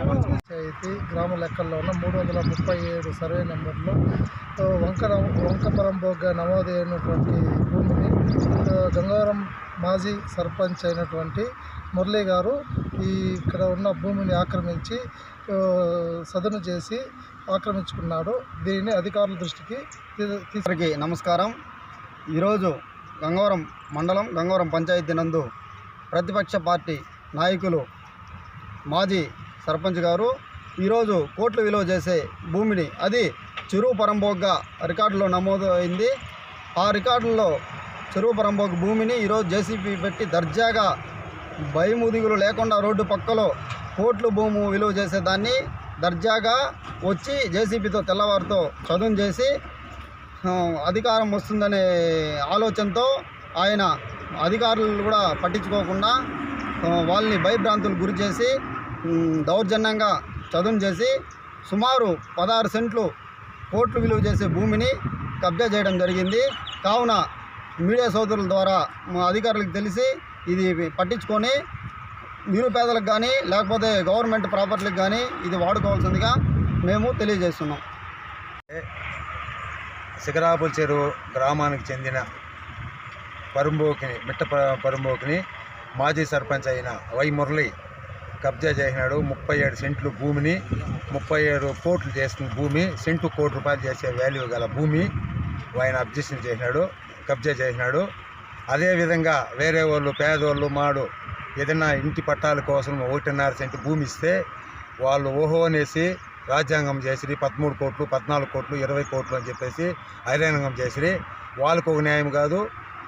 పంచాయతీ గ్రామ లెక్కల్లో ఉన్న మూడు వందల ముప్పై ఏడు సర్వే నెంబర్లో వంకర వంకపరంబోగ్గా నమోదైనటువంటి భూమిని గంగారం గంగవరం మాజీ సర్పంచ్ అయినటువంటి మురళీ గారు ఈ ఇక్కడ ఉన్న భూమిని ఆక్రమించి సదును సదను చేసి ఆక్రమించుకున్నాడు. దీనిని అధికారుల దృష్టికి తీ- నమస్కారం. ఈరోజు గంగవరం మండలం గంగవరం పంచాయతీ నందు ప్రతిపక్ష పార్టీ నాయకులు మాజీ సర్పంచ్ గారు ఈరోజు కోట్లు విలువ చేసే భూమిని అది చెరువు పరంబోగ్గా రికార్డులో నమోదు అయింది ఆ రికార్డుల్లో చెరువు పరంబోగ్ భూమిని ఈరోజు జేసీబీ పెట్టి దర్జాగా భయముదిగులు లేకుండా రోడ్డు పక్కలో కోట్లు భూము విలువ చేసేదాన్ని. దర్జాగా వచ్చి జేసీబీతో తెల్లవారితో చదును చేసి అధికారం వస్తుందనే ఆలోచనతో ఆయన అధికారులు కూడా పట్టించుకోకుండా వాళ్ళని భయభ్రాంతులు గురి చేసి దౌర్జన్యంగా చదును చేసి సుమారు పదహారు సెంట్లు కోట్లు విలువ చేసే భూమిని కబ్జా చేయడం జరిగింది. కావున మీడియా సోదరుల ద్వారా అధికారులకు తెలిసి ఇది పట్టించుకొని నిరుపేదలకు కానీ లేకపోతే గవర్నమెంట్ ప్రాపర్టీలకు కానీ ఇది వాడుకోవాల్సిందిగా మేము తెలియజేస్తున్నాం. శిఖరాపుల చెరువు గ్రామానికి చెందిన పరుంబోకిని మిట్ట పరుంబోకిని మాజీ సర్పంచ్ అయిన వై మురళి కబ్జా చేసినాడు. ముప్పై ఏడు సెంట్లు భూమిని ముప్పై ఏడు కోట్లు చేసిన భూమి సెంటు కోటి రూపాయలు చేసే వాల్యూ గల భూమి ఆయన అబ్జెక్షన్ చేసినాడు కబ్జా చేసినాడు. అదేవిధంగా వేరే వాళ్ళు పేదోళ్ళు మాడు ఏదైనా ఇంటి పట్టాల కోసం ఒకటిన్నర సెంటు భూమి ఇస్తే వాళ్ళు ఓహో అనేసి రాజ్యాంగం చేసిరి పదమూడు కోట్లు పద్నాలుగు కోట్లు ఇరవై కోట్లు అని చెప్పేసి ఐరాంగం చేసిరి. వాళ్ళకు ఒక న్యాయం కాదు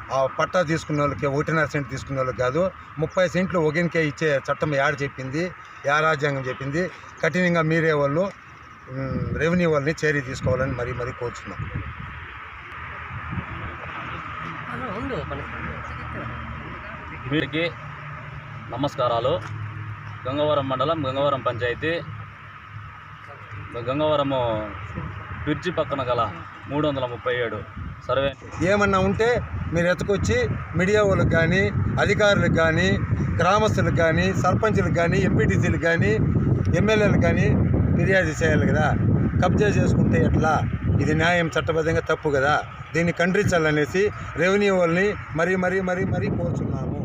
ఆ పట్టా తీసుకున్న వాళ్ళకి ఒకటిన్నర సెంట్ తీసుకున్న వాళ్ళకి కాదు ముప్పై సెంట్లు ఒకనికే ఇచ్చే చట్టం యాడ చెప్పింది యా రాజ్యాంగం చెప్పింది. కఠినంగా మీరే వాళ్ళు రెవెన్యూ వాళ్ళని చేరి తీసుకోవాలని మరీ మరీ కోరుచున్నాం. వీరికి నమస్కారాలు. గంగవరం మండలం గంగవరం పంచాయతీ. గంగవరము బ్రిడ్జి పక్కన గల మూడు వందల ముప్పై ఏడు సర్వే. ఏమన్నా ఉంటే మీరు ఎత్తుకొచ్చి మీడియా వాళ్ళకి కానీ అధికారులకు కానీ గ్రామస్తులకు కానీ సర్పంచులకు కానీ ఎంపీటీసీలకు కానీ ఎమ్మెల్యేలకు కానీ ఫిర్యాదు చేయాలి కదా. కబ్జా చేసుకుంటే ఎట్లా? ఇది న్యాయం చట్టబద్ధంగా తప్పు కదా? దీన్ని ఖండించాలనేసి రెవెన్యూ వాళ్ళని మరీ మరీ మరీ మరీ కోరుచున్నాము.